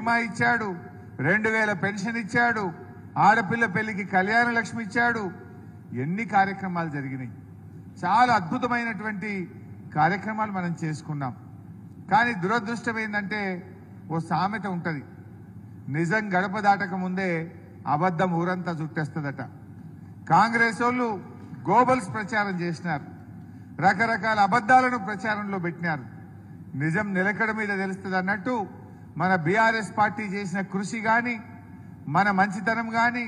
బీమా ఇచ్చాడు. రెండు వేల పెన్షన్ ఇచ్చాడు. ఆడపిల్ల పెళ్ళికి కళ్యాణ లక్ష్మి ఇచ్చాడు. ఎన్ని కార్యక్రమాలు జరిగినాయి. చాలా అద్భుతమైనటువంటి కార్యక్రమాలు మనం చేసుకున్నాం. కానీ దురదృష్టం ఏంటంటే ఓ సామెత ఉంటుంది. నిజం గడప దాటక ముందే అబద్ధం ఊరంతా చుట్టేస్తుందట. కాంగ్రెస్ వాళ్ళు గోబల్స్ ప్రచారం చేసినారు. రకరకాల అబద్ధాలను ప్రచారంలో పెట్టినారు. నిజం నిలకడ మీద తెలుస్తుంది అన్నట్టు మన బీఆర్ఎస్ పార్టీ చేసిన కృషి కానీ మన మంచితనం కానీ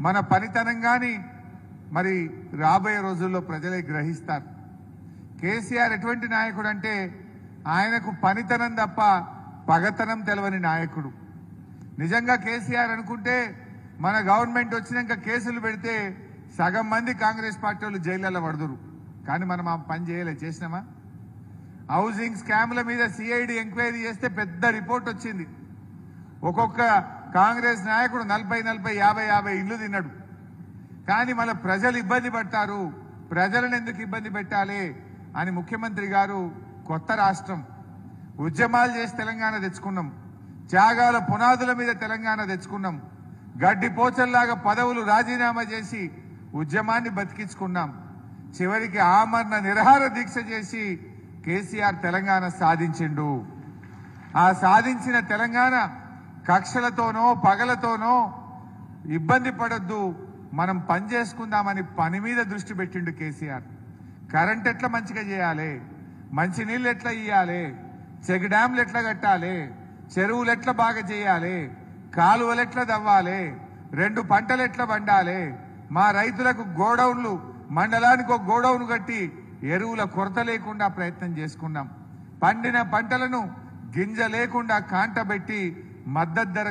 మన పనితనం కానీ మరి రాబోయే రోజుల్లో ప్రజలే గ్రహిస్తారు. కేసీఆర్ ఎటువంటి నాయకుడు అంటే ఆయనకు పనితనం తప్ప పగతనం తెలవని నాయకుడు. నిజంగా కేసీఆర్ అనుకుంటే మన గవర్నమెంట్ వచ్చినాక కేసులు పెడితే సగం మంది కాంగ్రెస్ పార్టీ వాళ్ళు జైళ్ళలో పడదురు. కానీ మనం ఆ పని చేయలే చేసినామా? హౌసింగ్ స్కామ్ల మీద సిఐడి ఎంక్వైరీ చేస్తే పెద్ద రిపోర్ట్ వచ్చింది. ఒక్కొక్క కాంగ్రెస్ నాయకుడు నలభై నలభై యాభై యాభై ఇల్లు తిన్నాడు. కానీ మన ప్రజలు ఇబ్బంది పడతారు. ప్రజలను ఎందుకు ఇబ్బంది పెట్టాలి అని ముఖ్యమంత్రి గారు కొత్త రాష్ట్రం. ఉద్యమాలు చేసి తెలంగాణ తెచ్చుకున్నాం. త్యాగాల పునాదుల మీద తెలంగాణ తెచ్చుకున్నాం. గడ్డి పోచల్లాగా పదవులు రాజీనామా చేసి ఉద్యమాన్ని బతికించుకున్నాం. చివరికి ఆమరణ నిరహార దీక్ష చేసి కేసీఆర్ తెలంగాణ సాధించిండు. ఆ సాధించిన తెలంగాణ కక్షలతోనో పగలతోనో ఇబ్బంది పడొద్దు. మనం పని చేసుకుందామని పని మీద దృష్టి పెట్టిండు కేసీఆర్. కరెంట్ ఎట్లా మంచిగా చేయాలి? మంచి నీళ్ళు ఎట్లా ఇయ్యాలి? చెక్ డ్యాంలు ఎట్లా కట్టాలి? చెరువులు ఎట్లా బాగా చేయాలి? కాలువలు ఎట్లా దవ్వాలి రెండు పంటలు ఎట్లా పండాలి? మా రైతులకు గోడౌన్లు మండలానికి ఒక గోడౌన్ కట్టి ఎరువుల కొరత లేకుండా ప్రయత్నం చేసుకున్నాం. పండిన పంటలను గింజ లేకుండా కాంటబెట్టి మద్దతు ధర